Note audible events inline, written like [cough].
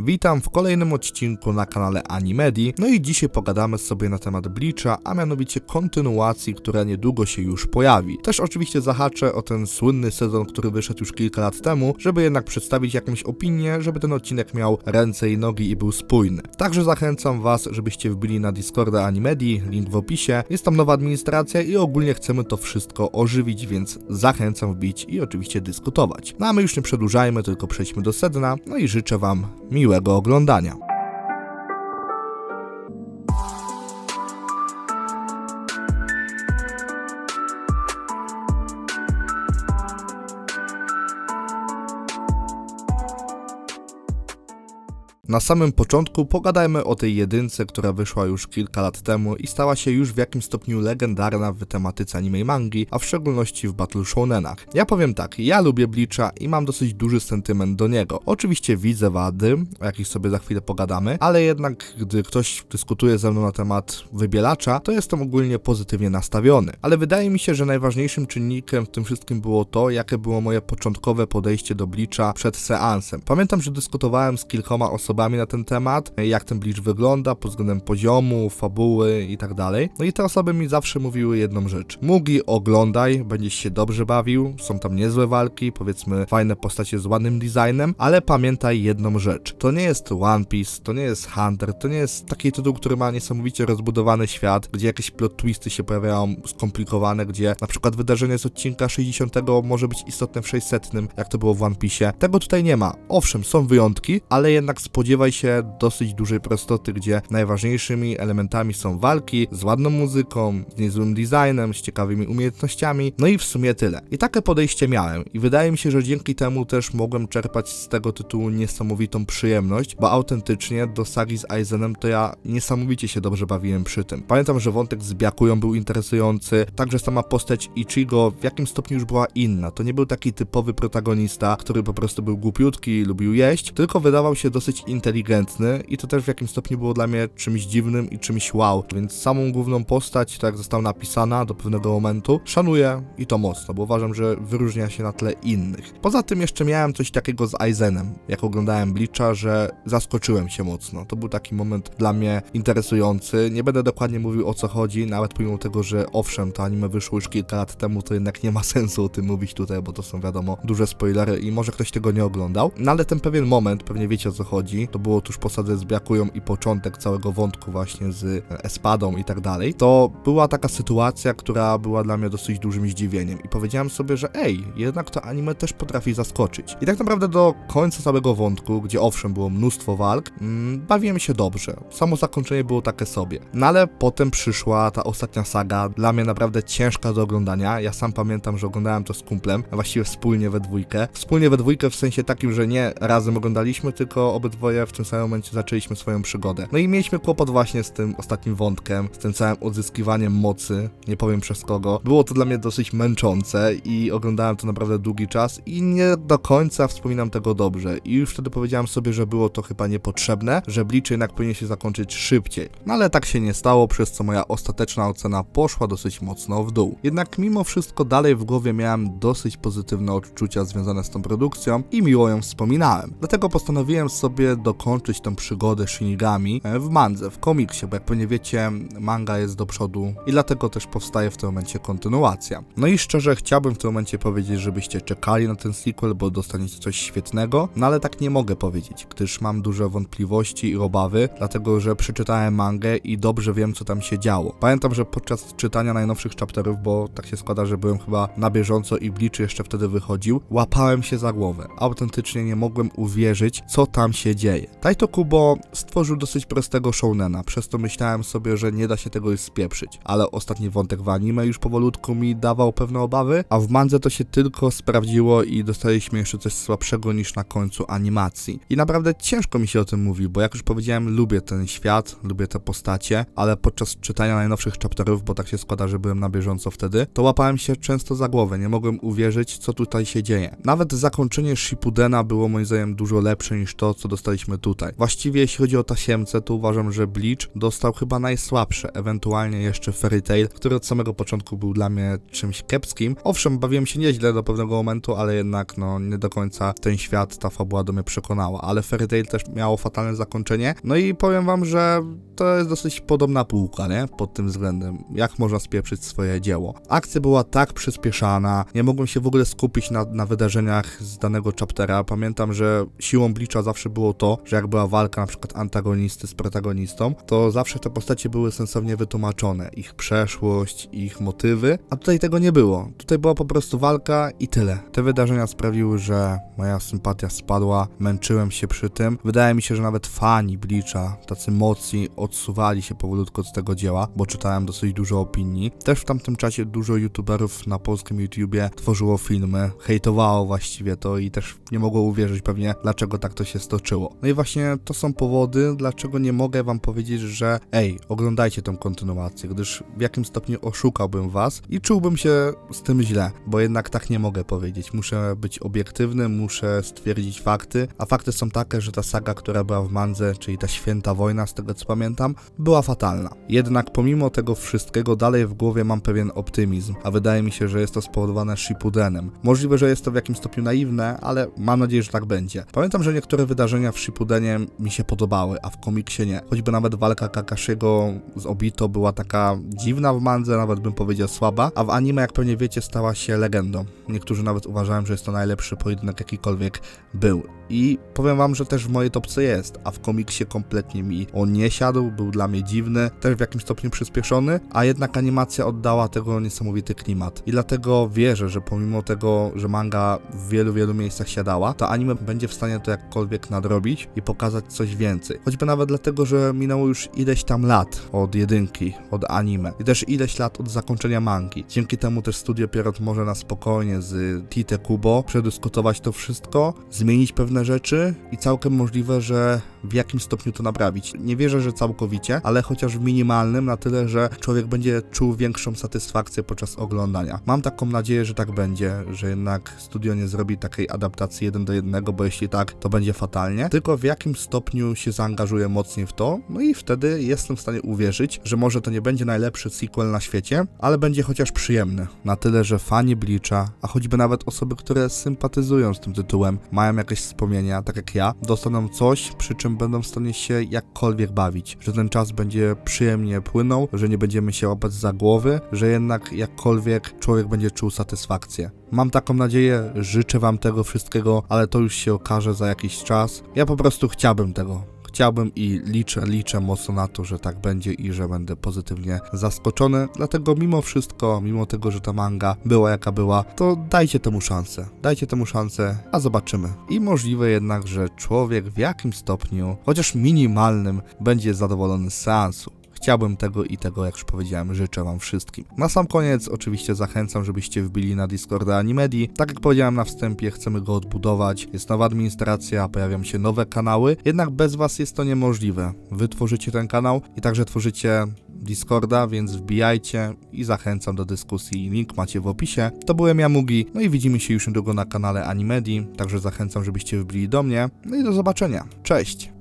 Witam w kolejnym odcinku na kanale Animedi. No i dzisiaj pogadamy sobie na temat Bleacha, a mianowicie kontynuacji, która niedługo się już pojawi. Też oczywiście zahaczę o ten słynny sezon, który wyszedł już kilka lat temu, żeby jednak przedstawić jakąś opinię, żeby ten odcinek miał ręce i nogi i był spójny. Także zachęcam was, żebyście wbili na Discorda Animedi, link w opisie. Jest tam nowa administracja i ogólnie chcemy to wszystko ożywić, więc zachęcam wbić i oczywiście dyskutować. No a my już nie przedłużajmy, tylko przejdźmy do sedna, no i życzę wam miłego oglądania. Na samym początku pogadajmy o tej jedynce, która wyszła już kilka lat temu i stała się już w jakimś stopniu legendarna w tematyce anime i mangi, a w szczególności w battle shounenach. Ja powiem tak, ja lubię Bleacha i mam dosyć duży sentyment do niego. Oczywiście widzę wady, o jakich sobie za chwilę pogadamy, ale jednak gdy ktoś dyskutuje ze mną na temat wybielacza, to jestem ogólnie pozytywnie nastawiony. Ale wydaje mi się, że najważniejszym czynnikiem w tym wszystkim było to, jakie było moje początkowe podejście do Bleacha przed seansem. Pamiętam, że dyskutowałem z kilkoma osobami na ten temat, jak ten Bleach wygląda pod względem poziomu, fabuły i tak dalej. No i te osoby mi zawsze mówiły jedną rzecz. Mugi oglądaj, będziesz się dobrze bawił, są tam niezłe walki, powiedzmy fajne postacie z ładnym designem, ale pamiętaj jedną rzecz. To nie jest One Piece, to nie jest Hunter, to nie jest taki tytuł, który ma niesamowicie rozbudowany świat, gdzie jakieś plot twisty się pojawiają skomplikowane, gdzie na przykład wydarzenie z odcinka 60 może być istotne w 600, jak to było w One Piece. Tego tutaj nie ma. Owszem, są wyjątki, ale jednak spodziewam spodziewaj się dosyć dużej prostoty, gdzie najważniejszymi elementami są walki z ładną muzyką, z niezłym designem, z ciekawymi umiejętnościami, no i w sumie tyle. I takie podejście miałem i wydaje mi się, że dzięki temu też mogłem czerpać z tego tytułu niesamowitą przyjemność, bo autentycznie do sagi z Aizenem to ja niesamowicie się dobrze bawiłem przy tym. Pamiętam, że wątek z Byakują był interesujący, także sama postać Ichigo w jakim stopniu już była inna. To nie był taki typowy protagonista, który po prostu był głupiutki, lubił jeść, tylko wydawał się dosyć inteligentny inteligentny i to też w jakimś stopniu było dla mnie czymś dziwnym i czymś wow. Więc samą główną postać, tak jak została napisana do pewnego momentu, szanuję i to mocno, bo uważam, że wyróżnia się na tle innych. Poza tym jeszcze miałem coś takiego z Aizenem, jak oglądałem Bleacha, że zaskoczyłem się mocno. To był taki moment dla mnie interesujący. Nie będę dokładnie mówił o co chodzi, nawet pomimo tego, że owszem, to anime wyszło już kilka lat temu, to jednak nie ma [laughs] sensu o tym mówić tutaj, bo to są wiadomo duże spoilery i może ktoś tego nie oglądał. No ale ten pewien moment, pewnie wiecie o co chodzi, to było tuż po Byakują i początek całego wątku właśnie z Espadą i tak dalej, to była taka sytuacja, która była dla mnie dosyć dużym zdziwieniem i powiedziałem sobie, że ej, jednak to anime też potrafi zaskoczyć. I tak naprawdę do końca całego wątku, gdzie owszem było mnóstwo walk, mm, bawiłem się dobrze. Samo zakończenie było takie sobie. No ale potem przyszła ta ostatnia saga, dla mnie naprawdę ciężka do oglądania. Ja sam pamiętam, że oglądałem to z kumplem, właściwie wspólnie we dwójkę. Wspólnie we dwójkę w sensie takim, że nie razem oglądaliśmy, tylko obydwoje w tym samym momencie zaczęliśmy swoją przygodę. No i mieliśmy kłopot właśnie z tym ostatnim wątkiem, z tym całym odzyskiwaniem mocy, nie powiem przez kogo. Było to dla mnie dosyć męczące i oglądałem to naprawdę długi czas i nie do końca wspominam tego dobrze. I już wtedy powiedziałem sobie, że było to chyba niepotrzebne, że Bleach jednak powinien się zakończyć szybciej. No ale tak się nie stało, przez co moja ostateczna ocena poszła dosyć mocno w dół. Jednak mimo wszystko dalej w głowie miałem dosyć pozytywne odczucia związane z tą produkcją i miło ją wspominałem. Dlatego postanowiłem sobie dokończyć tą przygodę Shinigami e, w mandze, w komiksie, bo jak pewnie wiecie, manga jest do przodu i dlatego też powstaje w tym momencie kontynuacja. No i szczerze chciałbym w tym momencie powiedzieć, żebyście czekali na ten sequel, bo dostaniecie coś świetnego, no ale tak nie mogę powiedzieć, gdyż mam duże wątpliwości i obawy, dlatego że przeczytałem mangę i dobrze wiem, co tam się działo. Pamiętam, że podczas czytania najnowszych chapterów, bo tak się składa, że byłem chyba na bieżąco i Bleach jeszcze wtedy wychodził, łapałem się za głowę. Autentycznie nie mogłem uwierzyć, co tam się dzieje. Taito Kubo stworzył dosyć prostego shounena, przez to myślałem sobie, że nie da się tego już spieprzyć, ale ostatni wątek w anime już powolutku mi dawał pewne obawy, a w mandze to się tylko sprawdziło i dostaliśmy jeszcze coś słabszego niż na końcu animacji. I naprawdę ciężko mi się o tym mówi, bo jak już powiedziałem, lubię ten świat, lubię te postacie, ale podczas czytania najnowszych chapterów, bo tak się składa, że byłem na bieżąco wtedy, to łapałem się często za głowę, nie mogłem uwierzyć, co tutaj się dzieje. Nawet zakończenie Shippudena było moim zdaniem dużo lepsze niż to, co dostaliśmy przejdźmy tutaj. Właściwie jeśli chodzi o tasiemce, to uważam, że Bleach dostał chyba najsłabsze, ewentualnie jeszcze Fairy Tail, który od samego początku był dla mnie czymś kiepskim. Owszem, bawiłem się nieźle do pewnego momentu, ale jednak no nie do końca ten świat, ta fabuła do mnie przekonała, ale Fairy Tail też miało fatalne zakończenie. No i powiem wam, że to jest dosyć podobna półka, nie? Pod tym względem. Jak można spieprzyć swoje dzieło. Akcja była tak przyspieszana, nie mogłem się w ogóle skupić na, na wydarzeniach z danego chaptera. Pamiętam, że siłą Bleacha zawsze było to, że jak była walka na przykład antagonisty z protagonistą, to zawsze te postacie były sensownie wytłumaczone. Ich przeszłość, ich motywy, a tutaj tego nie było. Tutaj była po prostu walka i tyle. Te wydarzenia sprawiły, że moja sympatia spadła, męczyłem się przy tym. Wydaje mi się, że nawet fani Bleacha, tacy mocni, odsuwali się powolutku od tego dzieła, bo czytałem dosyć dużo opinii. Też w tamtym czasie dużo youtuberów na polskim YouTubie tworzyło filmy, hejtowało właściwie to i też nie mogło uwierzyć pewnie, dlaczego tak to się stoczyło. No i właśnie to są powody, dlaczego nie mogę wam powiedzieć, że ej, oglądajcie tę kontynuację, gdyż w jakim stopniu oszukałbym was i czułbym się z tym źle, bo jednak tak nie mogę powiedzieć. Muszę być obiektywny, muszę stwierdzić fakty, a fakty są takie, że ta saga, która była w Mandze, czyli ta święta wojna, z tego co pamiętam, była fatalna. Jednak pomimo tego wszystkiego dalej w głowie mam pewien optymizm, a wydaje mi się, że jest to spowodowane Shippudenem. Możliwe, że jest to w jakimś stopniu naiwne, ale mam nadzieję, że tak będzie. Pamiętam, że niektóre wydarzenia w Shippudenie mi się podobały, a w komiksie nie. Choćby nawet walka Kakashiego z Obito była taka dziwna w mandze, nawet bym powiedział słaba, a w anime, jak pewnie wiecie, stała się legendą. Niektórzy nawet uważają, że jest to najlepszy pojedynek jakikolwiek był. I powiem wam, że też w mojej topce jest, a w komiksie kompletnie mi on nie siadł, był dla mnie dziwny, też w jakimś stopniu przyspieszony, a jednak animacja oddała tego niesamowity klimat. I dlatego wierzę, że pomimo tego, że manga w wielu, wielu miejscach siadała, to anime będzie w stanie to jakkolwiek nadrobić i pokazać coś więcej. Choćby nawet dlatego, że minęło już ileś tam lat od jedynki, od anime i też ileś lat od zakończenia mangi. Dzięki temu też Studio Pierrot może na spokojnie z Tite Kubo przedyskutować to wszystko, zmienić pewne rzeczy i całkiem możliwe, że w jakim stopniu to naprawić. Nie wierzę, że całkowicie, ale chociaż w minimalnym, na tyle, że człowiek będzie czuł większą satysfakcję podczas oglądania. Mam taką nadzieję, że tak będzie, że jednak studio nie zrobi takiej adaptacji jeden do jednego, bo jeśli tak, to będzie fatalnie. Tylko w jakim stopniu się zaangażuję mocniej w to, no i wtedy jestem w stanie uwierzyć, że może to nie będzie najlepszy sequel na świecie, ale będzie chociaż przyjemny. Na tyle, że fani Bleacha, a choćby nawet osoby, które sympatyzują z tym tytułem, mają jakieś wspomnienia, tak jak ja, dostaną coś, przy czym będą w stanie się jakkolwiek bawić, że ten czas będzie przyjemnie płynął, że nie będziemy się łapać za głowy, że jednak jakkolwiek człowiek będzie czuł satysfakcję. Mam taką nadzieję, życzę wam tego wszystkiego, ale to już się okaże za jakiś czas. Ja po prostu chciałbym tego. Chciałbym i liczę, liczę mocno na to, że tak będzie i że będę pozytywnie zaskoczony. Dlatego mimo wszystko, mimo tego, że ta manga była jaka była, to dajcie temu szansę. Dajcie temu szansę, a zobaczymy. I możliwe jednak, że człowiek w jakimś stopniu, chociaż minimalnym, będzie zadowolony z seansu. Chciałbym tego i tego, jak już powiedziałem, życzę Wam wszystkim. Na sam koniec oczywiście zachęcam, żebyście wbili na Discorda Animedi. Tak jak powiedziałem na wstępie, chcemy go odbudować. Jest nowa administracja, pojawią się nowe kanały, jednak bez Was jest to niemożliwe. Wy tworzycie ten kanał i także tworzycie Discorda, więc wbijajcie i zachęcam do dyskusji. Link macie w opisie. To byłem ja Mugi, no i widzimy się już niedługo na kanale Animedi, także zachęcam, żebyście wbili do mnie. No i do zobaczenia. Cześć!